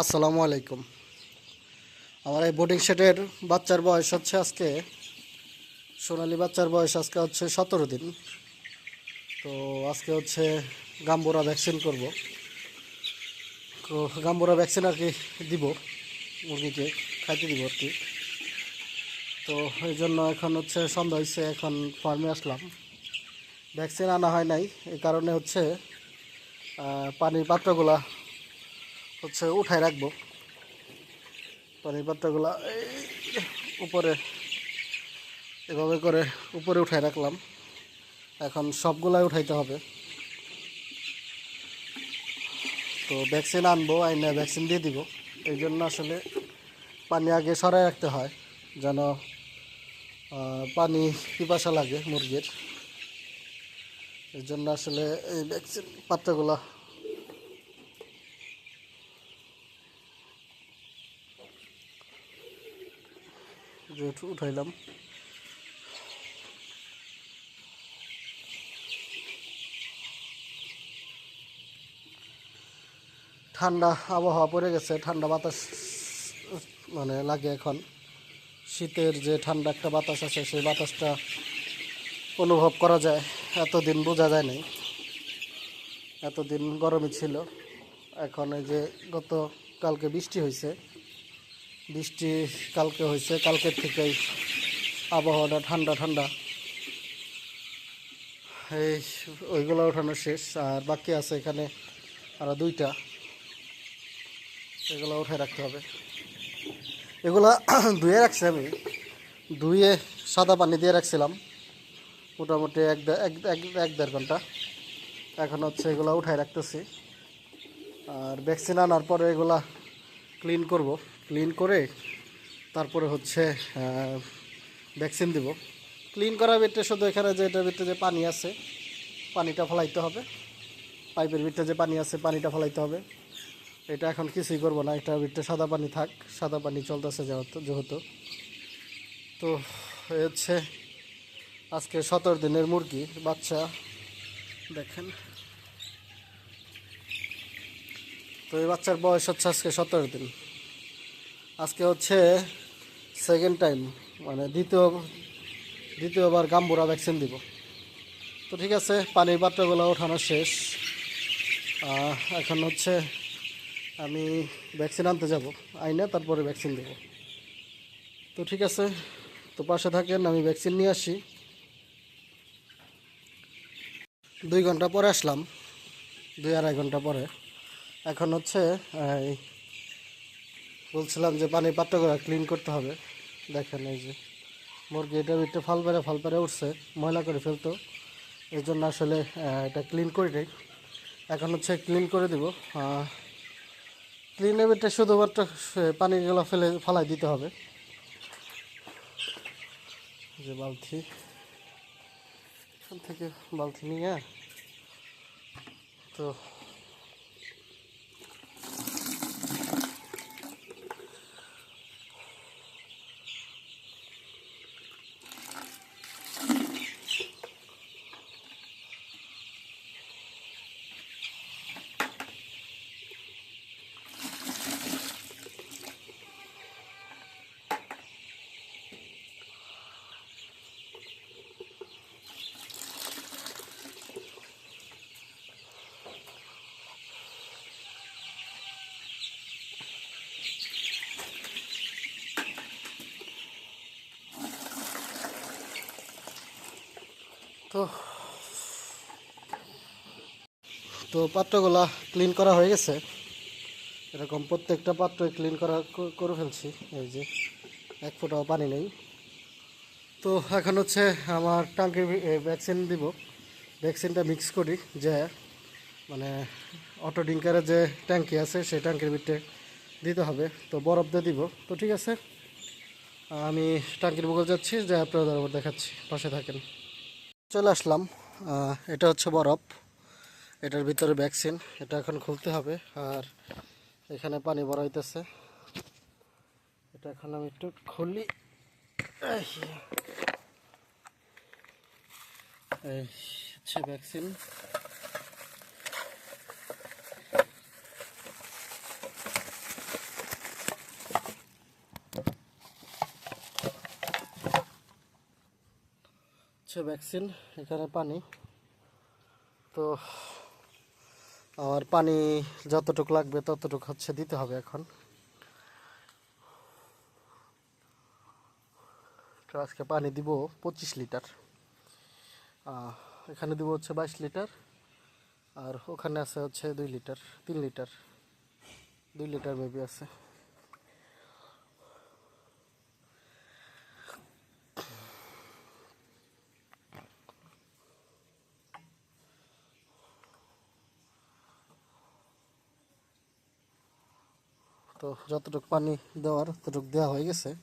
আসসালামু আলাইকুম। আমার এই বোর্ডিং সেটের বাচ্চার বয়স হচ্ছে আজকে, সোনালি বাচ্চার বয়স আজকে হচ্ছে সতেরো দিন। তো আজকে হচ্ছে গাম্বোরা ভ্যাকসিন করব। তো গাম্বোরা ভ্যাকসিন আর কি দিব, মুরগিকে খাইতে দিব আর কি। তো এই জন্য এখন হচ্ছে সন্ধ্যা হয়েছে এখন ফার্মে আসলাম। ভ্যাকসিন আনা হয় নাই, এই কারণে হচ্ছে পানির পাত্রগুলা হচ্ছে উঠায় রাখব। পাত্রগুলা এই উপরে এভাবে করে উপরে উঠায় রাখলাম। এখন সবগুলাই উঠাইতে হবে। তো ভ্যাকসিন আনব, আইনে ভ্যাকসিন দিয়ে দিব। এই জন্য আসলে পানি আগে সরাই রাখতে হয়, যেন পানি পিপাসা লাগে মুরগির। এই জন্য আসলে এই ভ্যাকসিন পাত্রগুলা যে উঠাইলাম। ঠান্ডা আবহাওয়া পড়ে গেছে, ঠান্ডা বাতাস মানে লাগে এখন। শীতের যে ঠান্ডা একটা বাতাস আছে, সেই বাতাসটা অনুভব করা যায়। এতদিন বোঝা যায় নাই। এতদিন গরমই ছিল। এখন এই যে গত কালকে বৃষ্টি হয়েছে বৃষ্টি কালকে হয়েছে, কালকের থেকেই আবহাওয়াটা ঠান্ডা ঠান্ডা। এই ওইগুলো ওঠানো শেষ, আর বাকি আছে এখানে আরও দুইটা। এগুলো উঠে রাখতে হবে। এগুলা ধুয়ে রাখছি আমি। ধুয়ে সাদা পানি দিয়ে রাখছিলাম। মোটামুটি এক এক দেড় ঘণ্টা। এখন হচ্ছে এগুলো উঠাই রাখতেছি। আর ভ্যাকসিন আনার পরে এগুলা ক্লিন করব। ক্লিন করে তারপরে হচ্ছে ভ্যাকসিন দিব। ক্লিন করার ভিতরে শুধু এখানে যে এটার ভিতরে যে পানি আছে, পানিটা ফলাইতে হবে। পাইপের ভিতরে যে পানি আছে, পানিটা ফলাইতে হবে। এটা এখন কিছুই করব না এটার ভিতরে সাদা পানি থাক, সাদা পানি চলতেছে যেহেতু যেহেতু। তো হচ্ছে আজকে সতেরো দিনের মুরগি, বাচ্চা, দেখেন। তো এই বাচ্চার বয়স হচ্ছে আজকে সতেরো দিন। আজকে হচ্ছে সেকেন্ড টাইম মানে দ্বিতীয়, দ্বিতীয়বার গাম্বুরা ভ্যাকসিন দিব। তো ঠিক আছে, পানির পাত্রগুলো ওঠানো শেষ। এখন হচ্ছে আমি ভ্যাকসিন আনতে যাব। আইনে তারপরে ভ্যাকসিন দেব। তো ঠিক আছে, তো পাশে থাকেন, আমি ভ্যাকসিন নিয়ে আসি। দুই ঘণ্টা পরে আসলাম, দুই আড়াই ঘণ্টা পরে। এখন হচ্ছে বলছিলাম যে পানির পাত্রগুলো ক্লিন করতে হবে। দেখেন এই যে, মুরগি এটার ভিতরে ফাল পেরে ফাল পেরে উঠছে, ময়লা করে ফেলতো। এই জন্য আসলে এটা ক্লিন করে দেয় এখন হচ্ছে ক্লিন করে দিব। ক্লিনের ভিতরে শুধুমাত্র পানিগুলো ফেলে, ফালাই দিতে হবে। যে বালতি। এখান থেকে বালতি নিয়ে, তো তো তো পাত্রগুলা ক্লিন করা হয়ে গেছে। এরকম প্রত্যেকটা পাত্রই ক্লিন করা করে ফেলছি। এই যে এক ফোঁটাও পানি নেই। তো এখন হচ্ছে আমার টাঙ্কির ভ্যাকসিন দিব। ভ্যাকসিনটা মিক্স করি, যে মানে অটো ডিঙ্কারের যে ট্যাঙ্কি আছে, সেই ট্যাঙ্কির ভিতরে দিতে হবে। তো বরফ দিয়ে দিব। তো ঠিক আছে, আমি টাঙ্কির বগল যাচ্ছি, যে আপনাদের দেখাচ্ছি। পাশে থাকেন। চলে আসলাম। এটা হচ্ছে বরফ। এটার ভিতরে ভ্যাকসিন এটা এখন খুলতে হবে। আর এখানে পানি বড় হইতেছে। এটা এখন আমি একটু খুলি। এই হচ্ছে ভ্যাকসিন হচ্ছে ভ্যাকসিন, এখানে পানি। তো আমার পানি যতটুকু লাগবে ততটুকু হচ্ছে দিতে হবে এখন। তো আজকে পানি দিব পঁচিশ লিটার। এখানে দিব হচ্ছে বাইশ লিটার, আর ওখানে আছে হচ্ছে দুই লিটার, তিন লিটার। দুই লিটার মেবি আছে। যতটুকু পানি দেওয়ার, ততটুকু দেওয়া হয়ে গেছে।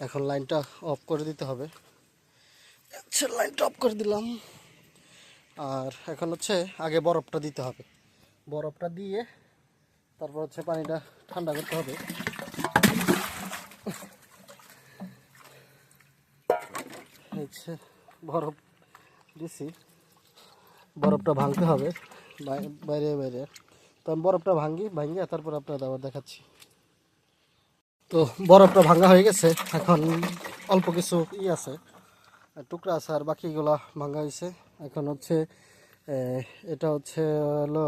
এখন লাইনটা অফ করে দিতে হবে। আচ্ছা লাইনটা অফ করে দিলাম। আর এখন হচ্ছে আগে বরফটা দিতে হবে। বরফটা দিয়ে তারপর হচ্ছে পানিটা ঠান্ডা করতে হবে। হচ্ছে বরফ দিছি। বরফটা ভাঙতে হবে। বাই- বাইরে বাইরে। তো আমি বরফটা ভাঙি ভাঙিয়ে তারপর আপনাদের আবার দেখাচ্ছি। তো বরফটা ভাঙা হয়ে গেছে। এখন অল্প কিছু ই আছে, টুকরা আছে আর বাকিগুলা ভাঙা হয়েছে এখন হচ্ছে এটা হচ্ছে হলো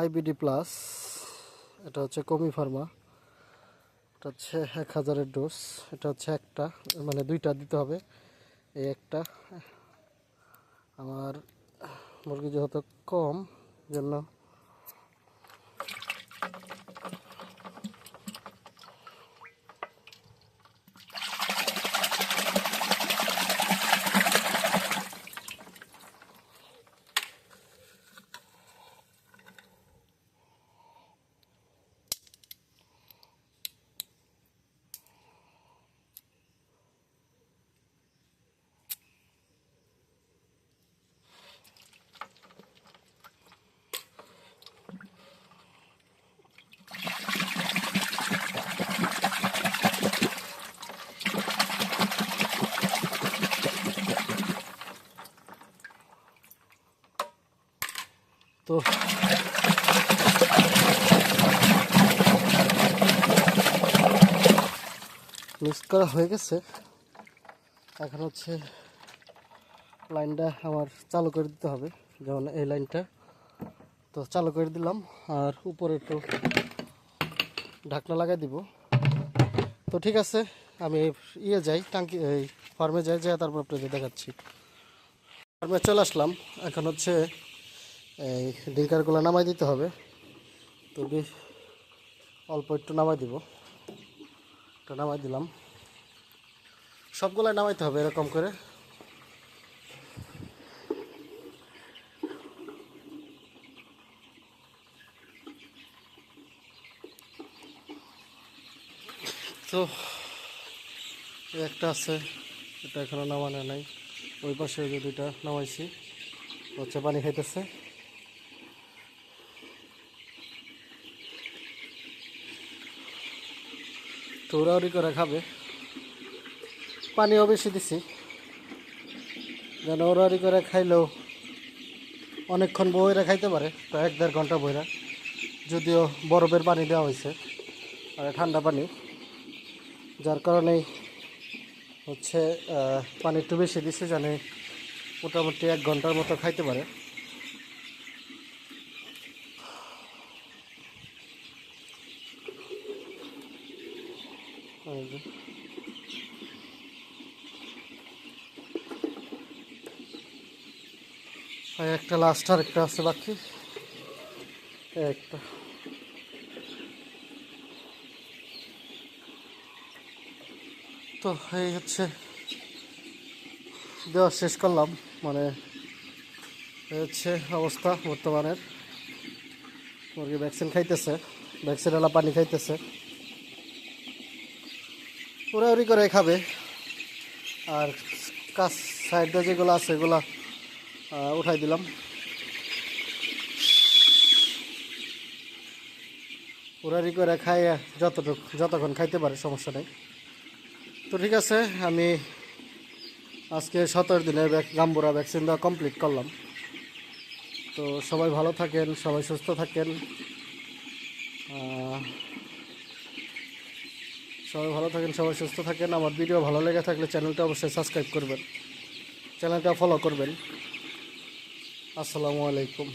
আইবিডি প্লাস এটা হচ্ছে কমি ফার্মা। এটা হচ্ছে এক হাজারের ডোজ এটা হচ্ছে একটা মানে দুইটা দিতে হবে। এই একটা, আমার মুরগি যেহেতু কম, জন্য তো মিক্স করা হয়ে গেছে। এখন হচ্ছে লাইনটা আমার চালু করে দিতে হবে, যেমন এই লাইনটা। তো চালু করে দিলাম, আর উপরে একটু ঢাকনা লাগাই দিব। তো ঠিক আছে, আমি ইয়ে যাই, টাঙ্কি, এই ফার্মে যাই যাই, তারপর আপনাদের দেখাচ্ছি। ফার্মে চলে আসলাম, এখন হচ্ছে এই ডিঙ্কারগুলো নামাই দিতে হবে। তো বেশ অল্প একটু নামাই দিব। এটা নামাই দিলাম। সবগুলাই নামাইতে হবে এরকম করে। তো একটা আছে, এটা এখনও নামানো নাই। ওই পাশে যে দুইটা নামাইছি, হচ্ছে পানি খাইতেছে। তো ওরাওরি করে খাবে। পানিও বেশি দিছি। যেন ওরাওরি করে খাইলেও অনেকক্ষণ বইরা খাইতে পারে, প্রায় এক দেড় ঘণ্টা বইরা। যদিও বরফের পানি দেওয়া হয়েছে আর ঠান্ডা পানি। যার কারণে হচ্ছে পানি একটু বেশি দিছে, জানে মোটামুটি এক ঘণ্টার মতো খাইতে পারে এই যে। আর একটা লাস্ট আর একটা আছে বাকি। একটা। তো এই হচ্ছে দেওয়া শেষ করলাম। মানে হচ্ছে অবস্থা বর্তমানের। মুরগি ভ্যাকসিন খাইতেছে। ভ্যাকসিনওয়ালা পানি খাইতেছে। উড়াউড়ি করে খাবে। আর কাজ সাইডে যেগুলো আছে, এগুলা উঠাই দিলাম। উড়াউড়ি করে খাই যতটুকু, যতক্ষণ খাইতে পারে, সমস্যা নেই। তো ঠিক আছে, আমি আজকে সতেরো দিনের গাম্বুরা ভ্যাকসিন দেওয়া কমপ্লিট করলাম। তো সবাই ভালো থাকেন, সবাই সুস্থ থাকেন। সবাই ভালো থাকেন, সবাই সুস্থ থাকেন। আমার ভিডিও ভালো লেগে থাকলে চ্যানেলটা অবশ্যই সাবস্ক্রাইব করবেন। চ্যানেলটা ফলো করবেন। আসসালামু আলাইকুম।